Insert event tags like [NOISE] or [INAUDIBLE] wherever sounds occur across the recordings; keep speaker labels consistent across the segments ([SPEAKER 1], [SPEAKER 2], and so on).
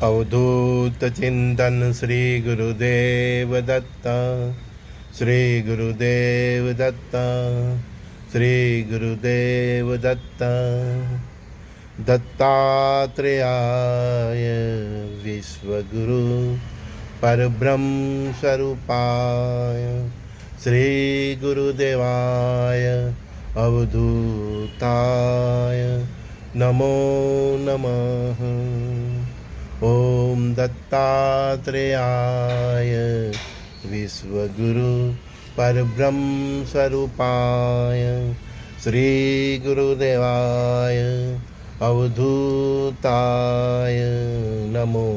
[SPEAKER 1] અવધૂત ચિંતન શ્રી ગુરુદેવ દત્ત શ્રી ગુરુદેવ દત્ત શ્રી ગુરુદેવ દત્ત દત્તાત્રેયાય વિશ્વગુરુ પરબ્રહ્મ સ્વરૂપાય શ્રી ગુરુદેવાય અવધૂતાય नमो नमः। ॐ दत्तात्रेयाय विश्वगुरु परब्रह्म स्वरूपाय श्रीगुरुदेवाय अवधूताय नमो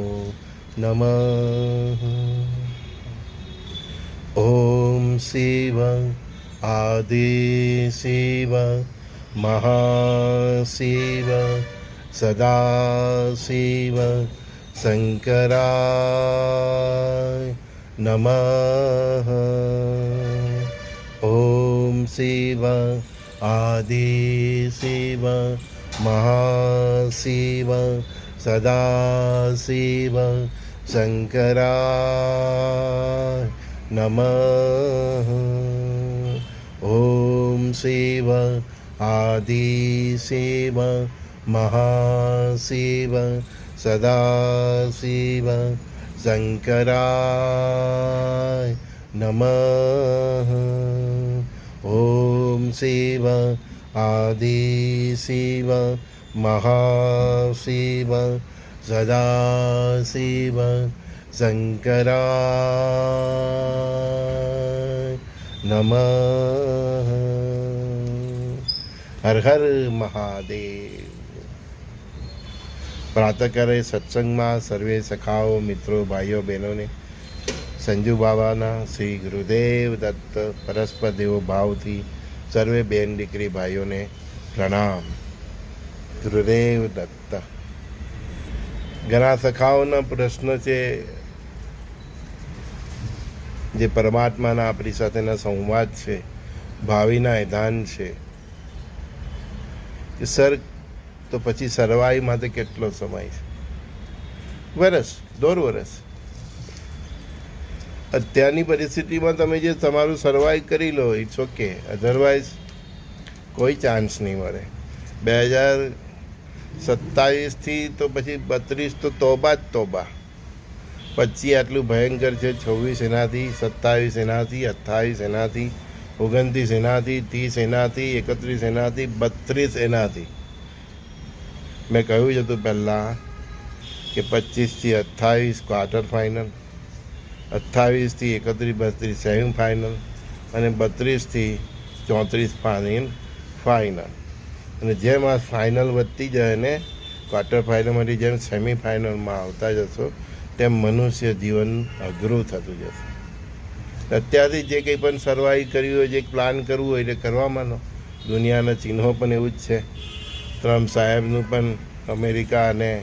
[SPEAKER 1] नमः। ॐ शिव आदिशिव महाशिव सदाशिव शङ्कराय नमः ॐ शिव आदिशिव महाशिव सदाशिव शङ्कराय नमः ॐ शिव आदिशिव महाशिव सदाशिव शङ्कराय नमः ॐ शिव आदिशिव महाशिव सदाशिव शङ्कराय नमः હર હર મહાદેવ. પ્રાતકારે સત્સંગમાં સર્વે સખાઓ, મિત્રો, ભાઈઓ, બહેનોને. સંજુ બાબાના શ્રી ગુરુદેવ દત્ત, પરસ્પર દેવો ભાવથી સર્વે બેન દીકરી ભાઈઓને પ્રણામ. ગુરુદેવ દત્ત. ઘણા સખાઓના પ્રશ્ન છે, જે પરમાત્માના આપણી સાથેના સંવાદ છે, ભાવિના એધાન છે. કે સર, તો પછી સર્વાઈ માટે કેટલો સમય છે? વરસ, દોઢ વરસ. અત્યારની પરિસ્થિતિમાં તમે જે તમારું સર્વાઈવ કરી લો ઇટ્સ ઓકે અધરવાઇઝ કોઈ ચાન્સ નહીં મળે. બે હજાર સત્તાવીસથી તો પછી બત્રીસ તો તોબા જ તોબા. પચીસ આટલું ભયંકર છે, છવ્વીસ એનાથી, સત્તાવીસ એનાથી, અઠ્ઠાવીસ એનાથી. ઓગણત્રીસ એનાથી, ત્રીસ એનાથી, એકત્રીસ એનાથી, બત્રીસ એનાથી. મેં કહ્યું જ હતું પહેલાં કે પચીસથી અઠ્ઠાવીસ ક્વાર્ટર ફાઇનલ અઠ્ઠાવીસથી એકત્રીસ, બત્રીસ સેમી ફાઇનલ અને બત્રીસથી ચોત્રીસ ફાઇનલ ફાઇનલ અને જેમ આ ફાઇનલ વધતી જાય ને ક્વાર્ટર ફાઇનલમાંથી જેમ સેમી ફાઇનલમાં આવતા જશો, તેમ મનુષ્ય જીવન અઘરું થતું જશે. અત્યારથી જે કંઈ પણ સર્વાઈવ કર્યું હોય, જે પ્લાન કરવું હોય એટલે કરવામાં દુનિયાના ચિહ્નો પણ એવું જ છે. ટ્રમ્પ સાહેબનું પણ અમેરિકા અને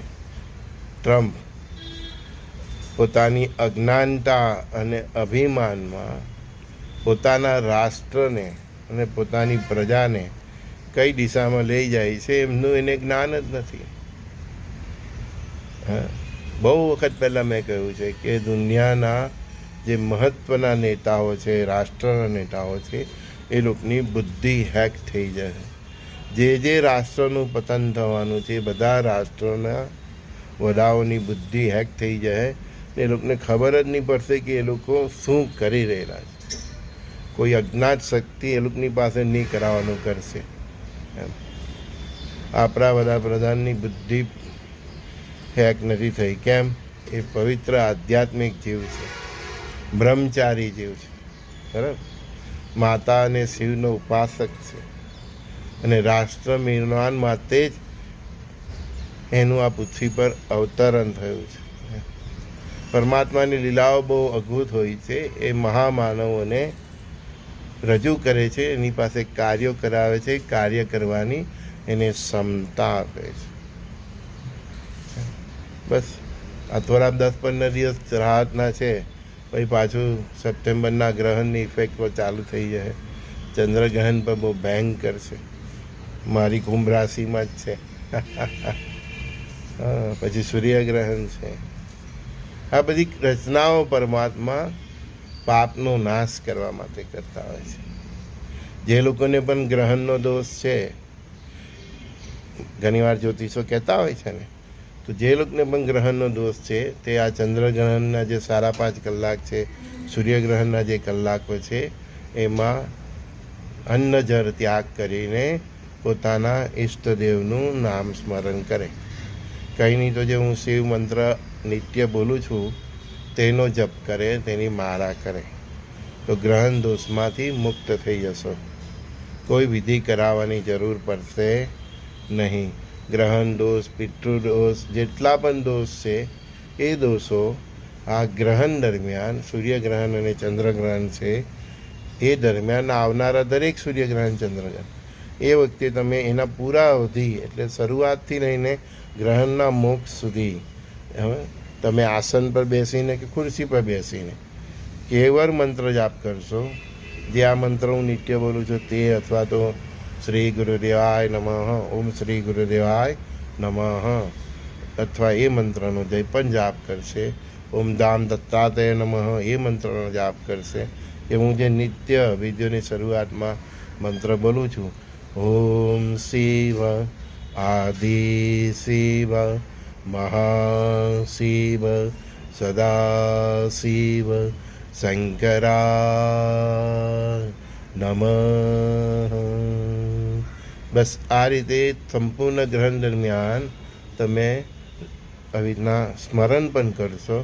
[SPEAKER 1] ટ્રમ્પ પોતાની અજ્ઞાનતા અને અભિમાનમાં પોતાના રાષ્ટ્રને અને પોતાની પ્રજાને કઈ દિશામાં લઈ જાય છે, એમનું એને જ્ઞાન જ નથી. હા. બહુ વખત પહેલાં મેં કહ્યું છે કે દુનિયાના જે મહત્ત્વના નેતાઓ છે, રાષ્ટ્રના નેતાઓ છે, એ લોકોની બુદ્ધિ હેક થઈ જાય જે જે રાષ્ટ્રનું પતન થવાનું છે બધા રાષ્ટ્રોના વડાઓની બુદ્ધિ હેક થઈ જાય એ લોકોને ખબર જ નહીં પડશે કે એ લોકો શું કરી રહેલા છે. કોઈ અજ્ઞાત શક્તિ એ લોકોની પાસે નહીં કરાવવાનું કરશે. એમ. આપણા વડાપ્રધાનની બુદ્ધિ હેક નથી થઈ. કેમ? એ પવિત્ર આધ્યાત્મિક જીવ છે. બ્રહ્મચારી જેવું છે. બરાબર? માતા અને શિવનો ઉપાસક છે. અને રાષ્ટ્ર નિર્માણ માટે જ એનું આ પૃથ્વી પર અવતરણ થયું છે. પરમાત્માની લીલાઓ બહુ અદ્ભુત હોય છે. એ મહામાનવોને રજૂ કરે છે, એની પાસે કાર્યો કરાવે છે, કાર્ય કરવાની એને ક્ષમતા આપે છે. બસ. આ થોડા દસ પંદર દિવસ રાહતના છે. પછી પાછું સપ્ટેમ્બરના ગ્રહણની ઇફેક્ટ ચાલુ થઈ જાય. ચંદ્રગ્રહણ પર બહુ ભયંકર છે. મારી કુંભ રાશિમાં જ છે. [LAUGHS] પછી સૂર્યગ્રહણ છે. આ બધી રચનાઓ પરમાત્મા પાપનો નાશ કરવા માટે કરતા હોય છે. જે લોકોને પણ ગ્રહણનો દોષ છે. ઘણીવાર જ્યોતિષો કહેતા હોય છે ને તો જે લોકોને પણ ગ્રહણનો દોષ છે, તે આ ચંદ્રગ્રહણના જે સાડા પાંચ કલાક છે, સૂર્યગ્રહણના જે કલાકો છે, એમાં અન્ન જળ ત્યાગ કરીને પોતાના ઈષ્ટદેવનું નામ સ્મરણ કરે. કંઈ નહીં તો જે હું શિવ મંત્ર નિત્ય બોલું છું, તેનો જપ કરે, તેની માળા કરે. તો ગ્રહણ દોષમાંથી મુક્ત થઈ જશો. કોઈ વિધિ કરાવવાની જરૂર પડશે નહીં. ગ્રહણ દોષ, પિતૃ દોષ, જેટલા પણ દોષ છે, એ દોષો આ ગ્રહણ દરમિયાન સૂર્યગ્રહણ અને ચંદ્રગ્રહણ છે, એ દરમિયાન આવનારા દરેક સૂર્યગ્રહણ ચંદ્રગ્રહણ એ વખતે તમે એના પૂરા અવધિ, એટલે શરૂઆતથી લઈને ગ્રહણના મોક્ષ સુધી, હવે તમે આસન પર બેસીને કે ખુરશી પર બેસીને કેવળ મંત્ર જાપ કરશો. જે આ મંત્ર હું નિત્ય બોલું છું તે અથવા તો શ્રી ગુરુદેવાય નમઃ ઓમ શ્રી ગુરુદેવાય નમઃ અથવા એ મંત્રનો જય પણ જાપ કરશે ઓમ દામ દત્તાતય નમઃ એ મંત્રનો જાપ કરશે કે હું જે નિત્ય વિડીયોની શરૂઆતમાં મંત્ર બોલું છું ઓમ શિવ આદિ શિવ મહાશિવ સદા શિવ શંકરા નમઃ બસ આ રીતે સંપૂર્ણ ગ્રહણ દરમિયાન તમે આવી રીતના સ્મરણ પણ કરશો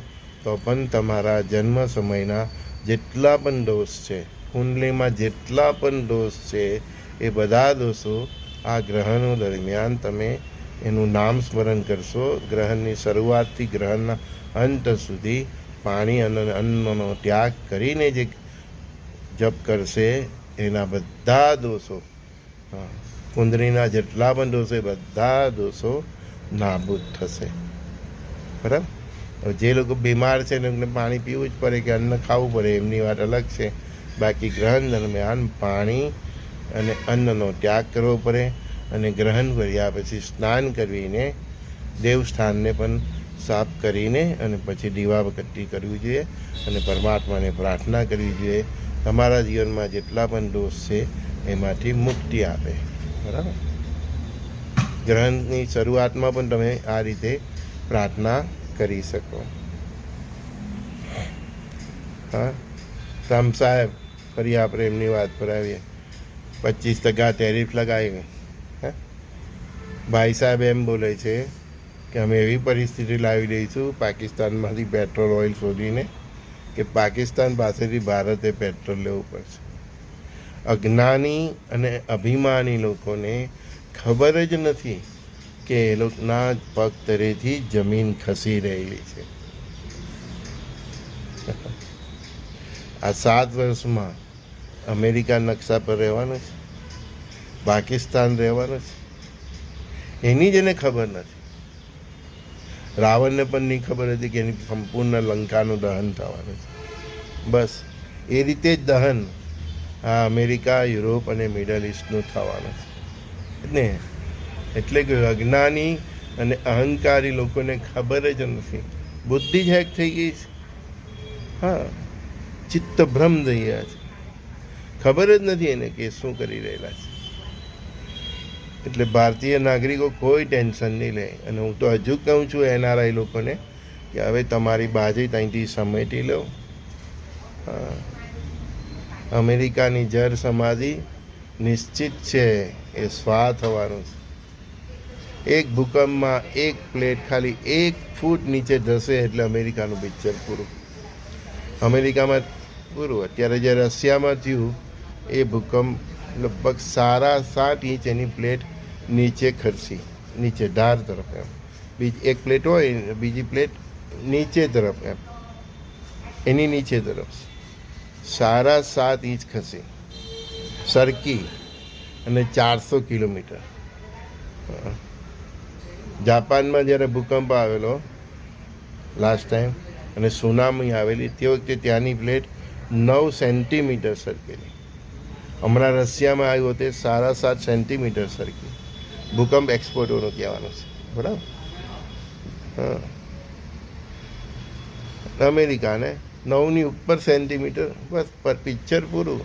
[SPEAKER 1] તો પણ તમારા જન્મ સમયના જેટલા પણ દોષ છે કુંડલીમાં જેટલા પણ દોષ છે એ બધા દોષો આ ગ્રહણો દરમિયાન તમે એનું નામ સ્મરણ કરશો. ગ્રહણની શરૂઆતથી ગ્રહણના અંત સુધી પાણી અને અન્નનો ત્યાગ કરીને જે જપ કરશે એના બધા દોષો. હા, કુંડળીના જેટલા પણ દોષો એ બધા દોષો નાબૂદ થશે. બરાબર? જે લોકો બીમાર છે એમને પાણી પીવું જ પડે કે અન્ન ખાવું પડે, એમની વાત અલગ છે. બાકી ગ્રહણ દરમિયાન પાણી અને અન્નનો ત્યાગ કરવો પડે અને ગ્રહણ કર્યા પછી સ્નાન કરીને, દેવસ્થાનને પણ સાફ કરીને અને પછી દીવાબત્તી કરવી જોઈએ અને પરમાત્માને પ્રાર્થના કરવી જોઈએ. તમારા જીવનમાં જેટલા પણ દોષ છે, એમાંથી મુક્તિ આપે. બરાબર? ગ્રહણની શરૂઆતમાં પણ તમે આ રીતે પ્રાર્થના કરી શકો. હા? રામ સાહેબ, ફરી આપણે એમની વાત પર આવીએ. પચીસ ટકા ટેરિફ લગાવી હા? ભાઈ સાહેબ એમ બોલે છે કે અમે એવી પરિસ્થિતિ લાવી દઈશું, પાકિસ્તાનમાંથી પેટ્રોલ, ઓઇલ શોધીને કે પાકિસ્તાન પાસેથી ભારતે પેટ્રોલ લેવું પડશે. અજ્ઞાની અને અભિમાની લોકોને ખબર જ નથી કે એ લોકોના પગ તરેથી જમીન ખસી રહેલી છે. [LAUGHS] આ સાત વર્ષમાં અમેરિકા નકશા પર રહેવાનું છે, પાકિસ્તાન રહેવાનું છે. એની જ એને ખબર નથી. રાવણને પણ નહીં ખબર હતી કે એની સંપૂર્ણ લંકાનું દહન થવાનું છે. બસ, એ રીતે જ દહન આ અમેરિકા, યુરોપ અને મિડલ ઇસ્ટનું થવાનું છે. ને એટલે કે અજ્ઞાની અને અહંકારી લોકોને ખબર જ નથી. બુદ્ધિ જ હેક થઈ ગઈ છે. હા, ચિત્ત ભ્રમ થઈ ગયા છે. ખબર જ નથી એને કે શું કરી રહેલા છે. એટલે ભારતીય નાગરિકો કોઈ ટેન્શન નહીં લે. અને હું તો હજુ કહું છું એનઆરઆઈ લોકોને કે હવે તમારી બાજી ત્યાંથી સમેટી લો. હા. અમેરિકાની જળ સમાધિ નિશ્ચિત છે. એ સ્વા થવાનું છે. એક ભૂકંપમાં એક પ્લેટ ખાલી એક ફૂટ નીચે ધસે એટલે અમેરિકાનું પિક્ચર પૂરું. અમેરિકામાં પૂરું. અત્યારે જે રશિયામાં થયું, એ ભૂકંપ લગભગ સારા સાત ઇંચ એની પ્લેટ નીચે ખરસી. નીચે ધાર તરફ એમ. બીજી એક પ્લેટ હોય, બીજી પ્લેટ નીચે તરફ એમ. એની નીચે તરફ. સારા સાત ઇંચ ખસી, સરકી અને ચારસો કિલોમીટર. જાપાનમાં જ્યારે ભૂકંપ આવેલો લાસ્ટ ટાઈમ અને સુનામી આવેલી, તે વખતે ત્યાંની પ્લેટ નવ સેન્ટીમીટર સરકેલી. હમણાં રશિયામાં આવ્યો તે સાડા સાત સેન્ટીમીટર સરકી. ભૂકંપ એક્સપોર્ટોનું કહેવાનું છે, બરાબર? હા. અમેરિકાને નવની ઉપર સેન્ટીમીટર, બસ, પર પિક્ચર પૂરું.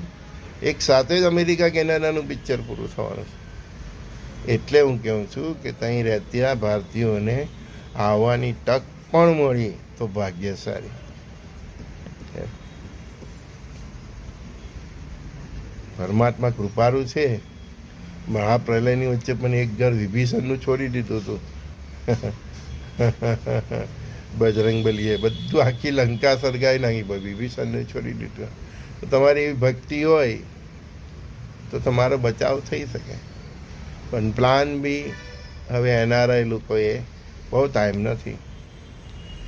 [SPEAKER 1] એક સાથે જ અમેરિકા કેનેડાનું પિક્ચર પૂરું થવાનું છે. એટલે હું કહું છું કે ત્યાં રહેતા ભારતીયોને આવવાની તક પણ મળી તો ભાગ્યશાળી. પરમાત્મા કૃપારૂ છે. મહાપ્રલયની વચ્ચે પણ એક ઘર વિભીષણનું છોડી દીધું હતું. [LAUGHS] બજરંગ બલીએ, બધું આખી લંકા સળગાવી નાખી વિભીષણને છોડી દીધું. તો તમારી એવી ભક્તિ હોય, તો તમારો બચાવ થઈ શકે. પણ પ્લાન બી હવે એનઆરઆઈ લોકોએ બહુ ટાઈમ નથી.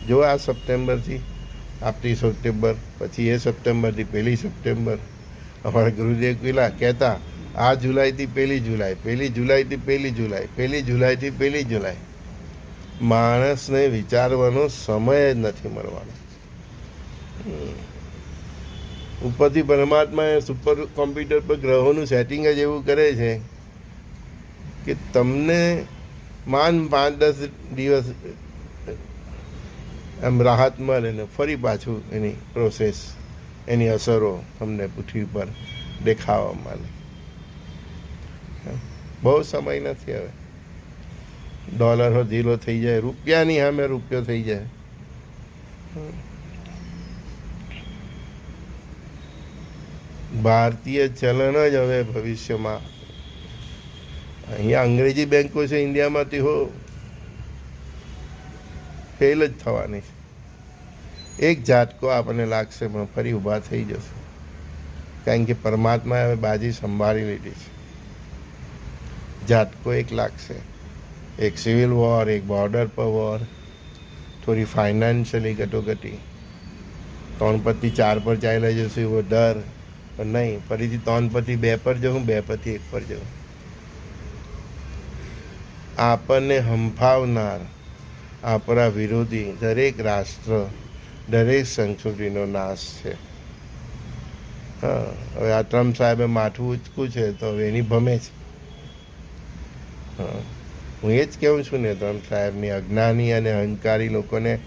[SPEAKER 1] જો આ સપ્ટેમ્બરથી આપતી સપ્ટેમ્બર, પછી એ સપ્ટેમ્બરથી પહેલી સપ્ટેમ્બર. અમારા ગુરુદેવ પેલા કહેતા, આ જુલાઈથી પહેલી જુલાઈ પહેલી જુલાઈથી પહેલી જુલાઈ પહેલી જુલાઈથી પહેલી જુલાઈ. માણસને વિચારવાનો સમય જ નથી મળવાનો. ઉપરથી ઉપરથી પરમાત્માએ સુપર કોમ્પ્યુટર પર ગ્રહોનું સેટિંગ જ એવું કરે છે કે તમને માન પાંચ દસ દિવસ, એમ રાહત મળે ને ફરી પાછું એની પ્રોસેસ એની અસરો તમને પૃથ્વી પર દેખાવા માંડે બહુ સમય નથી હવે. ડોલરો ઢીલો થઈ જાય, રૂપિયાની સામે રૂપિયો થઈ જાય. ભારતીય ચલણ જ હવે ભવિષ્યમાં. અહીંયા અંગ્રેજી બેંકો છે ઇન્ડિયામાંથી હો. ફેલ જ થવાની છે. એક ઝાટકો આપણને લાગશે, પણ ફરી ઊભા થઈ જશે. કારણ કે પરમાત્માએ હવે બાજી સંભાળી લીધી છે. ઝાટકો એક લાગશે. એક સિવિલ વોર એક બોર્ડર પર વોર થોડી ફાઇનાન્શિયલી કટોકટી ત્રણ પરથી ચાર પર ચાલ્યા જશે, એવો ડર. પણ નહીં, ફરીથી ત્રણ પરથી બે પર જવું, બે પરથી એક પર જવું. આપણને હંફાવનાર આપણા વિરોધી દરેક રાષ્ટ્ર, દરેક સંસ્કૃતિનો નાશ છે. હા, હવે આ ટ્રમ્પ સાહેબે માથું ઉચકું છે, તો હવે એની ભમે છે. હા. હું એ જ કહું છું ને ટ્રમ્પ સાહેબની અજ્ઞાની અને અહંકારી લોકોને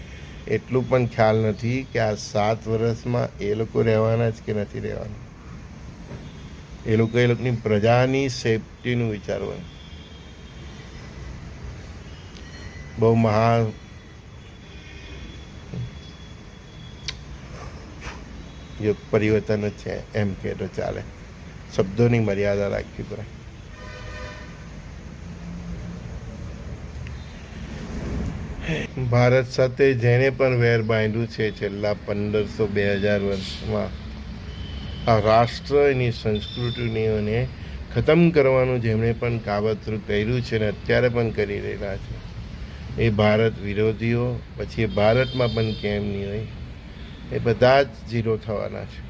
[SPEAKER 1] એટલું પણ ખ્યાલ નથી કે આ સાત વર્ષમાં એ લોકો રહેવાના જ કે નથી રહેવાના? એ લોકો એ લોકોની પ્રજાની સેફટીનું વિચારવાનું. બહુ મહા યુગ પરિવર્તન જ છે, એમ કે તો ચાલે. શબ્દોની મર્યાદા રાખવી પડે. ભારત સાથે જેણે પણ વેર બાંધ્યું છે છેલ્લા પંદરસો બે હજાર વર્ષમાં, આ રાષ્ટ્ર એની સંસ્કૃતિઓને ખતમ કરવાનું જેમણે પણ કાવતરું કર્યું છે ને અત્યારે પણ કરી રહેલા છે. એ ભારત વિરોધીઓ, પછી ભારતમાં પણ કેમ નહીં હોય, એ બધા જ ઝીરો થવાના છે.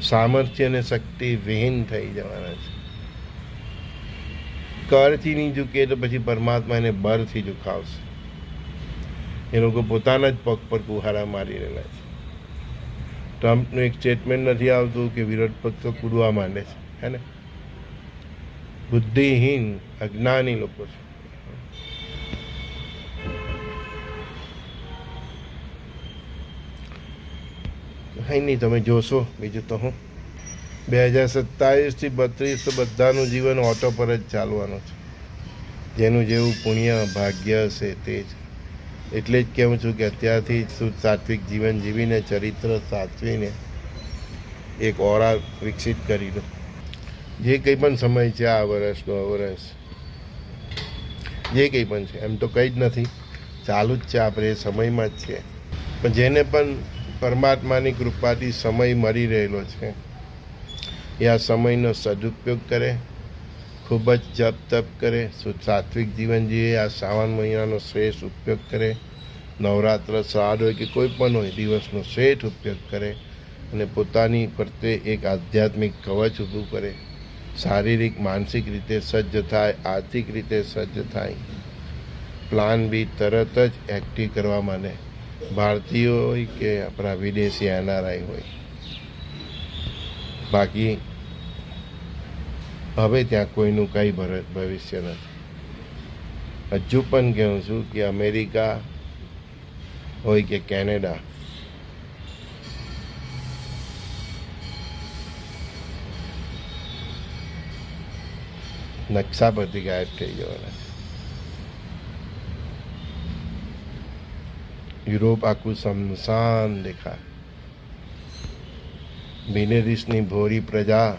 [SPEAKER 1] સામર્થ્ય અને શક્તિ વિહીન થઈ જવાના છે. કરથી નહીં ઝૂકે તો પછી પરમાત્મા એને બરથી ઝુકાવશે. એ લોકો પોતાના જ પગ પર કુહારા મારી રહેલા છે. ટ્રમ્પનું એક સ્ટેટમેન્ટ નથી આવતું કે વિરોધ પક્ષો કૂદવા માંડે છે, હે ને? બુદ્ધિહીન, અજ્ઞાની લોકો છે. કંઈ નહીં, તમે જોશો, બીજું તો હું. બે હજાર સત્તાવીસથી બત્રીસ તો બધાનું જીવન ઓટો પર જ ચાલવાનું છે. જેનું જેવું પુણ્ય, ભાગ્ય હશે તે જ. એટલે જ કહું છું કે અત્યારથી શુદ્ધ સાત્વિક જીવન જીવીને, ચરિત્ર સાચવીને એક ઓરા વિકસિત કરી દો જે કંઈ પણ સમય છે આ વર્ષનો વર્ષ, જે કંઈ પણ છે, એમ તો કંઈ જ નથી. ચાલુ જ છે આપણે સમયમાં જ છે. પણ જેને પણ પરમાત્માની કૃપાથી સમય મળી રહેલો છે એ આ સમયનો સદુપયોગ કરે, ખૂબ જ જપ તપ કરે સાત્વિક જીવન જીવે, આ શ્રાવણ મહિનાનો શ્રેષ્ઠ ઉપયોગ કરે, નવરાત્ર, શ્રાદ્ધ હોય કે કોઈ પણ હોય, દિવસનો શ્રેષ્ઠ ઉપયોગ કરે અને પોતાની ફરતે એક આધ્યાત્મિક કવચ ઊભું કરે. શારીરિક, માનસિક રીતે સજ્જ થાય, આર્થિક રીતે સજ્જ થાય. પ્લાન બી તરત જ એક્ટિવ કરવા માંડે. ભારતીય હોય કે આપણા વિદેશી એનઆરઆઈ હોય. બાકી હવે ત્યાં કોઈનું કંઈ ભવિષ્ય નથી. હજુ પણ કહું છું કે અમેરિકા હોય કે કેનેડા, નકશા પરથી ગાયબ થઈ જવાના યુરોપ આખું સમસાન દેખાય. મિનેરિસની ભોરી પ્રજા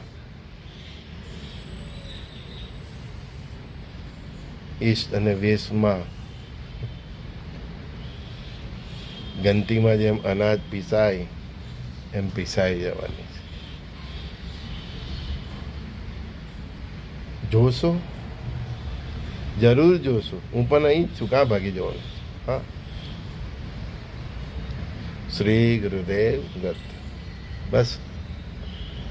[SPEAKER 1] ઈસ્ટ અને વેસ્ટમાં ગંટીમાં જેમ અનાજ પીસાય, એમ પીસાઈ જવાની છે. જોશો? જરૂર જોશો. હું પણ અહીં છું. કાં ભાગી જવાનું? હા. શ્રી ગુરુદેવ દત્ત. બસ.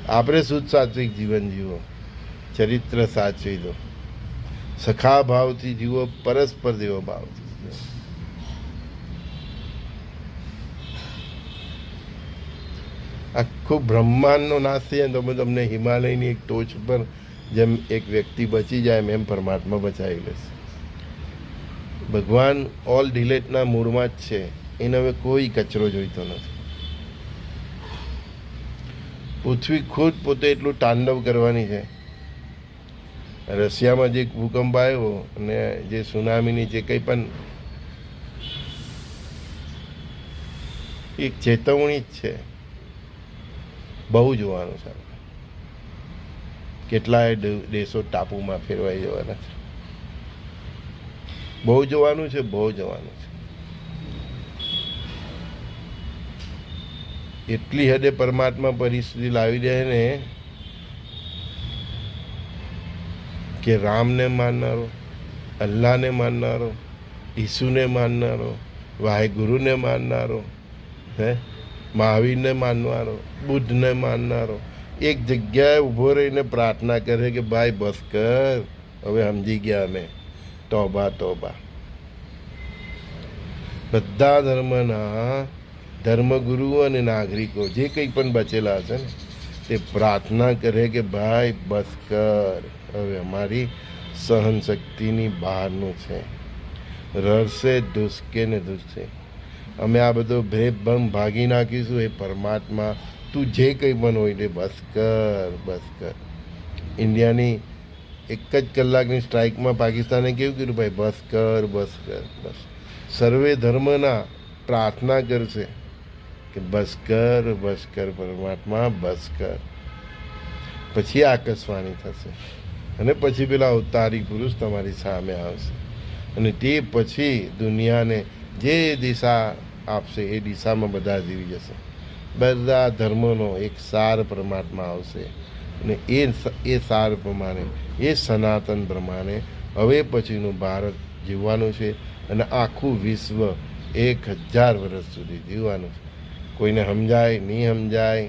[SPEAKER 1] આપણે શુદ્ધ સાત્વિક જીવન જીવો. ચરિત્ર સાચવી દો. સખા ભાવથી જીવો, પરસ્પર દેવો ભાવથી. આખું બ્રહ્માંડનો નાશ થઈ જાય તો તમને હિમાલયની એક ટોચ પર જેમ એક વ્યક્તિ બચી જાય એમ પરમાત્મા બચાવી લેશે. ભગવાન ઓલ ડિલેટના મૂળમાં જ છે. એને હવે કોઈ કચરો જોઈતો નથી. પૃથ્વી ખુદ પોતે એટલું તાંડવ કરવાની છે. રશિયામાં જે ભૂકંપ આવ્યો અને જે સુનામીની જે કંઈ પણ એક ચેતવણી જ છે. બહુ જોવાનું છે કેટલાય દેશો ટાપુમાં ફેરવાઈ જવાના છે. બહુ જોવાનું છે, બહુ જોવાનું છે. એટલી હદે પરમાત્મા પરિસ્થિતિ લાવી દે ને કે રામને માનનારો, અલ્લાહને માનનારો, ઈસુને માનનારો, વાહેગુરુને માનનારો, હે, મહાવીરને માનનારો, બુદ્ધને માનનારો, એક જગ્યાએ ઊભો રહીને પ્રાર્થના કરે કે, ભાઈ, બસ કર. હવે સમજી ગયા અમે તોબા તોબા. બધા ધર્મના ધર્મગુરુઓ અને નાગરિકો જે કંઈ પણ બચેલા હશે ને, તે પ્રાર્થના કરે કે, ભાઈ, બસ કર. હવે અમારી સહન શક્તિની બહારનું છે. રડશે, ધુસકે ને ધુસશે. અમે આ બધો ભેદભમ ભાગી નાખીશું એ પરમાત્મા. તું જે કંઈ પણ હોય તે બસ કર બસ કર. ઇન્ડિયાની એક જ કલાકની સ્ટ્રાઇકમાં પાકિસ્તાને કેવું કીધું? ભાઈ, બસ કર બસ કર, બસ. સર્વે ધર્મના પ્રાર્થના કરશે કે બસ કર બસ કર પરમાત્મા, બસ કર. પછી આકાશવાણી થશે. અને પછી પેલા અવતારી પુરુષ તમારી સામે આવશે. અને તે પછી દુનિયાને જે દિશા આપશે એ દિશામાં બધા જીવી જશે. બધા ધર્મોનો એક સાર પરમાત્મા આવશે. અને એ એ સાર પ્રમાણે, એ સનાતન પ્રમાણે હવે પછીનું ભારત જીવવાનું છે અને આખું વિશ્વ એક હજાર વર્ષ સુધી જીવવાનું છે. કોઈને સમજાય, નહીં સમજાય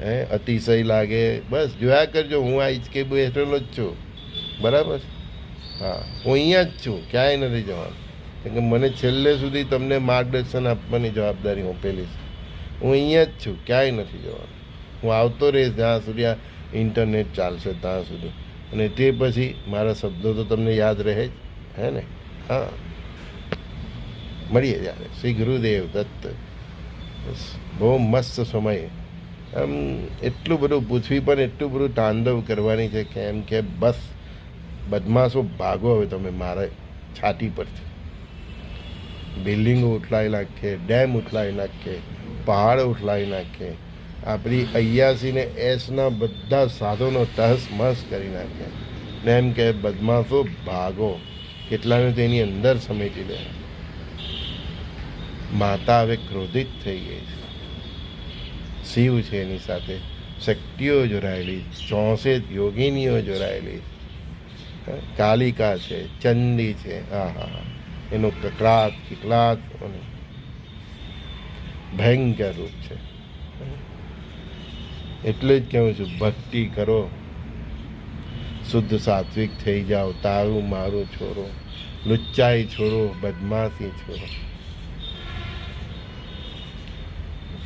[SPEAKER 1] હે? અતિશય લાગે. બસ, જોયા કરજો. હું આ હિચકે બેઠેલો જ છું. બરાબર? હા. હું અહીંયા જ છું. ક્યાંય નથી જવાનું. કેમ કે મને છેલ્લે સુધી તમને માર્ગદર્શન આપવાની જવાબદારી સોંપેલી છે. હું અહીંયા જ છું. ક્યાંય નથી જવાનું. હું આવતો રહીશ જ્યાં સુધી આ ઇન્ટરનેટ ચાલશે, ત્યાં સુધી. અને તે પછી મારા શબ્દો તો તમને યાદ રહે જ. હે ને? હા. મળીએ જ્યારે શ્રી ગુરુદેવ દત્ત. બહુ મસ્ત સમય. આમ, એટલું બધું પૃથ્વી પણ એટલું બધું તાંડવ કરવાની છે કે એમ કે બસ, બદમાશો ભાગો હવે તમે મારા છાતી પરથી. બિલ્ડિંગો ઉઠલાવી નાખે, ડેમ ઉઠલાવી નાખે, પહાડ ઉઠલાવી નાખે. આપણી અયાસી ને એસના બધા સાધનો તહસમસ કરી નાખે. ને એમ કે બદમાશો ભાગો, કેટલાને તેની અંદર સમેટી લે માતા હવે ક્રોધિત થઈ ગઈ છે. શિવ છે એની સાથે. શક્તિઓ જોડાયેલી, ચોસઠ યોગિનીઓ જોડાયેલી. કાલિકા છે ચંદી છે, હા હા હા. એનો કકળાટ કિકલાટ ભયંકર રૂપ છે. એટલે જ કહું છું, ભક્તિ કરો. શુદ્ધ સાત્વિક થઈ જાઓ, તારું મારું છોરો લુચ્ચાઈ છોરો બદમાશી છોરો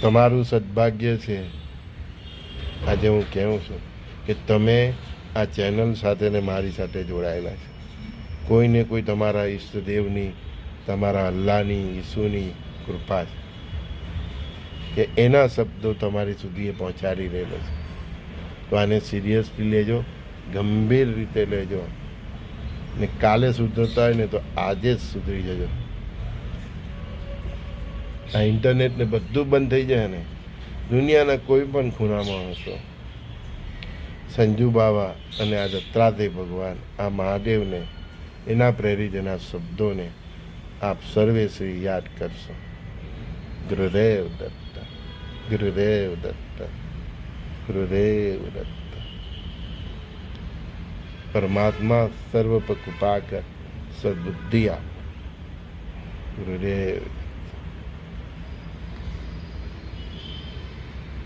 [SPEAKER 1] તમારું સદભાગ્ય છે. આજે હું કહું છું કે તમે આ ચેનલ સાથે ને મારી સાથે જોડાયેલા છે. કોઈને કોઈ તમારા ઈષ્ટદેવની તમારા અલ્લાહની, ઈસુની કૃપા છે કે એના શબ્દો તમારી સુધી એ પહોંચાડી રહેલો છે. તો આને સિરિયસલી લેજો, ગંભીર રીતે લેજો ને કાલે સુધરતા હોય ને તો આજે જ સુધરી જજો. આ ઇન્ટરનેટને બધું બંધ થઈ જાય ને, દુનિયાના કોઈ પણ ખૂણામાં હશો સંજુ બાવા અને આ દત્તાત્રેય ભગવાન, આ મહાદેવને, એના પ્રેરિત એના શબ્દોને આપ સર્વે શ્રી યાદ કરશો. ગુરુદેવ દત્ત ગુરુદેવ દત્ત ગુરુદેવ દત્ત. પરમાત્મા સર્વ કૃપા કર સદબુદ્ધિ આપ. ગુરુદેવ